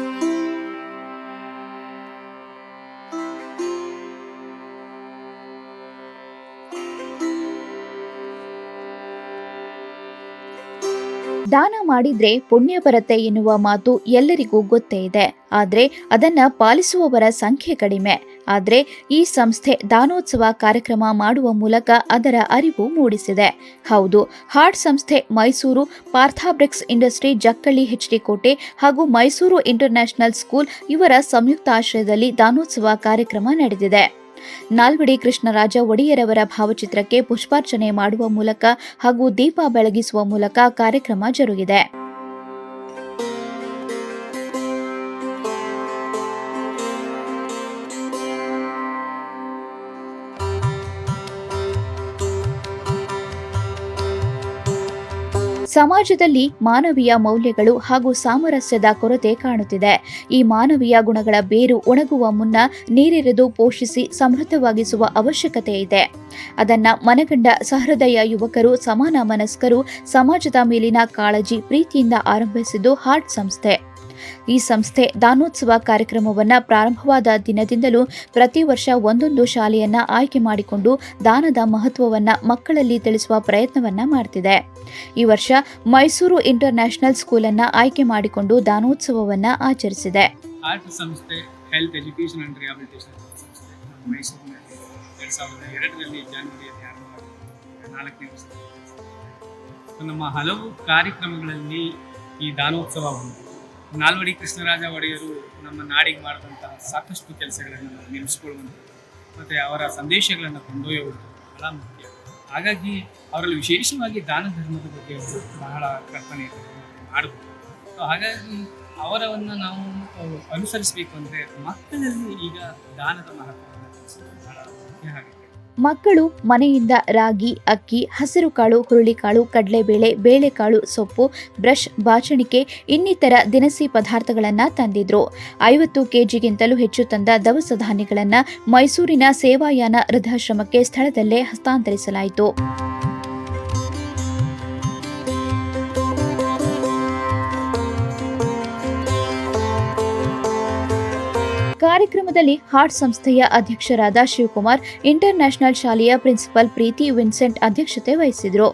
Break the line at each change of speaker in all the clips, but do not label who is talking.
Thank you. ದಾನ ಮಾಡಿದ್ರೆ ಪುಣ್ಯ ಬರುತ್ತೆ ಎನ್ನುವ ಮಾತು ಎಲ್ಲರಿಗೂ ಗೊತ್ತೇ ಇದೆ. ಆದರೆ ಅದನ್ನ ಪಾಲಿಸುವವರ ಸಂಖ್ಯೆ ಕಡಿಮೆ. ಆದರೆ ಈ ಸಂಸ್ಥೆ ದಾನೋತ್ಸವ ಕಾರ್ಯಕ್ರಮ ಮಾಡುವ ಮೂಲಕ ಅದರ ಅರಿವು ಮೂಡಿಸಿದೆ. ಹೌದು, ಹಾರ್ಟ್ ಸಂಸ್ಥೆ ಮೈಸೂರು ಪಾರ್ಥಾಬ್ರಿಕ್ಸ್ ಇಂಡಸ್ಟ್ರಿ ಜಕ್ಕಳ್ಳಿ ಡಿ ಕೋಟೆ ಹಾಗೂ ಮೈಸೂರು ಇಂಟರ್ನ್ಯಾಷನಲ್ ಸ್ಕೂಲ್ ಇವರ ಸಂಯುಕ್ತ ಆಶ್ರಯದಲ್ಲಿ ದಾನೋತ್ಸವ ಕಾರ್ಯಕ್ರಮ ನಡೆದಿದೆ. ನಾಲ್ವಡಿ ಕೃಷ್ಣರಾಜ ಒಡೆಯರವರ ಭಾವಚಿತ್ರಕ್ಕೆ ಪುಷ್ಪಾರ್ಚನೆ ಮಾಡುವ ಮೂಲಕ ಹಾಗೂ ದೀಪ ಬೆಳಗಿಸುವ ಮೂಲಕ ಕಾರ್ಯಕ್ರಮ ಜರುಗಿದೆ. ಸಮಾಜದಲ್ಲಿ ಮಾನವೀಯ ಮೌಲ್ಯಗಳು ಹಾಗೂ ಸಾಮರಸ್ಯದ ಕೊರತೆ ಕಾಣುತ್ತಿದೆ. ಈ ಮಾನವೀಯ ಗುಣಗಳ ಬೇರು ಒಣಗುವ ಮುನ್ನ ನೀರೆರೆದು ಪೋಷಿಸಿ ಸಮೃದ್ಧವಾಗಿಸುವ ಅವಶ್ಯಕತೆ ಇದೆ. ಅದನ್ನ ಮನಗಂಡ ಸಹೃದಯ ಯುವಕರು, ಸಮಾನ ಮನಸ್ಕರು, ಸಮಾಜದ ಮೇಲಿನ ಕಾಳಜಿ, ಪ್ರೀತಿಯಿಂದ ಆರಂಭಿಸಿದ್ದು ಹಾರ್ಟ್ ಸಂಸ್ಥೆ. ಈ ಸಂಸ್ಥೆ ದಾನೋತ್ಸವ ಕಾರ್ಯಕ್ರಮವನ್ನ ಪ್ರಾರಂಭವಾದ ದಿನದಿಂದಲೂ ಪ್ರತಿ ವರ್ಷ ಒಂದೊಂದು ಶಾಲೆಯನ್ನ ಆಯ್ಕೆ ಮಾಡಿಕೊಂಡು ದಾನದ ಮಹತ್ವವನ್ನ ಮಕ್ಕಳಲ್ಲಿ ತಿಳಿಸುವ ಪ್ರಯತ್ನವನ್ನ ಮಾಡ್ತಿದೆ. ಈ ವರ್ಷ ಮೈಸೂರು ಇಂಟರ್ನ್ಯಾಷನಲ್ ಸ್ಕೂಲ್ ಅನ್ನ ಆಯ್ಕೆ ಮಾಡಿಕೊಂಡು ದಾನೋತ್ಸವವನ್ನ ಆಚರಿಸಿದೆ.
ನಮ್ಮ ಹಲವು ಕಾರ್ಯಕ್ರಮಗಳಲ್ಲಿ ಈ ದಾನೋತ್ಸವ ಒಂದು. ನಾಲ್ವಡಿ ಕೃಷ್ಣರಾಜ ಒಡೆಯರು ನಮ್ಮ ನಾಡಿಗೆ ಮಾಡಿದಂತಹ ಸಾಕಷ್ಟು ಕೆಲಸಗಳನ್ನು ನೆನೆಸ್ಕೊಳ್ಳುವಂಥದ್ದು ಮತ್ತು ಅವರ ಸಂದೇಶಗಳನ್ನು ಕೊಂಡೊಯ್ಯುವುದು ಬಹಳ ಮುಖ್ಯ. ಹಾಗಾಗಿ ಅವರಲ್ಲಿ ವಿಶೇಷವಾಗಿ ದಾನ ಧರ್ಮದ ಬಗ್ಗೆ ಅವರು ಬಹಳ ಕಲ್ಪನೆ ಮಾಡಬಹುದು ಸೊ ಹಾಗಾಗಿ ಅವರವನ್ನು ನಾವು ಅನುಸರಿಸಬೇಕು ಅಂದರೆ ಮಕ್ಕಳಲ್ಲಿ ಈಗ ದಾನದ ಮಹತ್ವವನ್ನು ಬಹಳ ಮುಖ್ಯ ಆಗುತ್ತೆ
ಮಕ್ಕಳು ಮನೆಯಿಂದ ರಾಗಿ, ಅಕ್ಕಿ, ಹಸಿರು ಕಾಳು ಹುರುಳಿಕಾಳು ಕಡಲೆಬೇಳೆ, ಬೇಳೆಕಾಳು, ಸೊಪ್ಪು, ಬ್ರಷ್, ಬಾಚಣಿಕೆ, ಇನ್ನಿತರ ದಿನಸಿ ಪದಾರ್ಥಗಳನ್ನು ತಂದಿದ್ರು. ಐವತ್ತು ಕೆಜಿಗಿಂತಲೂ ಹೆಚ್ಚು ತಂದ ದವಸ ಧಾನ್ಯಗಳನ್ನು ಮೈಸೂರಿನ ಸೇವಾಯಾನ ವೃದ್ಧಾಶ್ರಮಕ್ಕೆ ಸ್ಥಳದಲ್ಲೇ ಹಸ್ತಾಂತರಿಸಲಾಯಿತು. ಕಾರ್ಯಕ್ರಮದಲ್ಲಿ ಹಾರ್ಟ್ ಸಂಸ್ಥೆಯ ಅಧ್ಯಕ್ಷರಾದ ಶಿವಕುಮಾರ್ ಇಂಟರ್ನ್ಯಾಷನಲ್ ಶಾಲೆಯ ಪ್ರಿನ್ಸಿಪಲ್ ಪ್ರೀತಿ ವಿನ್ಸೆಂಟ್ ಅಧ್ಯಕ್ಷತೆ ವಹಿಸಿದರು.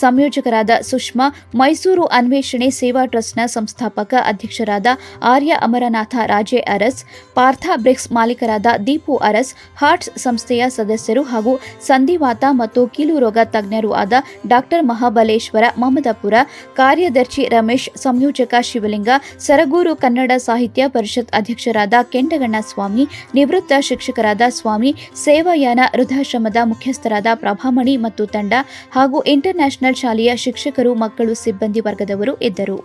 ಸಂಯೋಜಕರಾದ ಸುಷ್ಮಾ, ಮೈಸೂರು ಅನ್ವೇಷಣೆ ಸೇವಾ ಟ್ರಸ್ಟ್ನ ಸಂಸ್ಥಾಪಕ ಅಧ್ಯಕ್ಷರಾದ ಆರ್ಯ ಅಮರನಾಥ, ರಾಜೇ ಅರಸ್, ಪಾರ್ಥ ಬ್ರಿಕ್ಸ್ ಮಾಲೀಕರಾದ ದೀಪು ಅರಸ್, ಹಾರ್ಟ್ಸ್ ಸಂಸ್ಥೆಯ ಸದಸ್ಯರು ಹಾಗೂ ಸಂಧಿವಾತ ಮತ್ತು ಕೀಲು ರೋಗ ತಜ್ಞರು ಆದ ಡಾಕ್ಟರ್ ಮಹಾಬಲೇಶ್ವರ, ಮಮದಾಪುರ, ಕಾರ್ಯದರ್ಶಿ ರಮೇಶ್, ಸಂಯೋಜಕ ಶಿವಲಿಂಗ, ಸರಗೂರು ಕನ್ನಡ ಸಾಹಿತ್ಯ ಪರಿಷತ್ ಅಧ್ಯಕ್ಷರಾದ ಕೆಂಡಗಣ್ಣ ಸ್ವಾಮಿ, ನಿವೃತ್ತ ಶಿಕ್ಷಕರಾದ ಸ್ವಾಮಿ, ಸೇವಾಯಾನ ವೃದ್ಧಾಶ್ರಮದ ಮುಖ್ಯಸ್ಥರಾದ ಪ್ರಭಾಮಣಿ ಮತ್ತು ತಂಡ ಹಾಗೂ ಇಂಟರ್ನ್ಯಾಷನಲ್ ಶಾಲೆಯ ಶಿಕ್ಷಕರು ಮಕ್ಕಳು ಸಿಬ್ಬಂದಿ ವರ್ಗದವರು ಇದ್ದರು.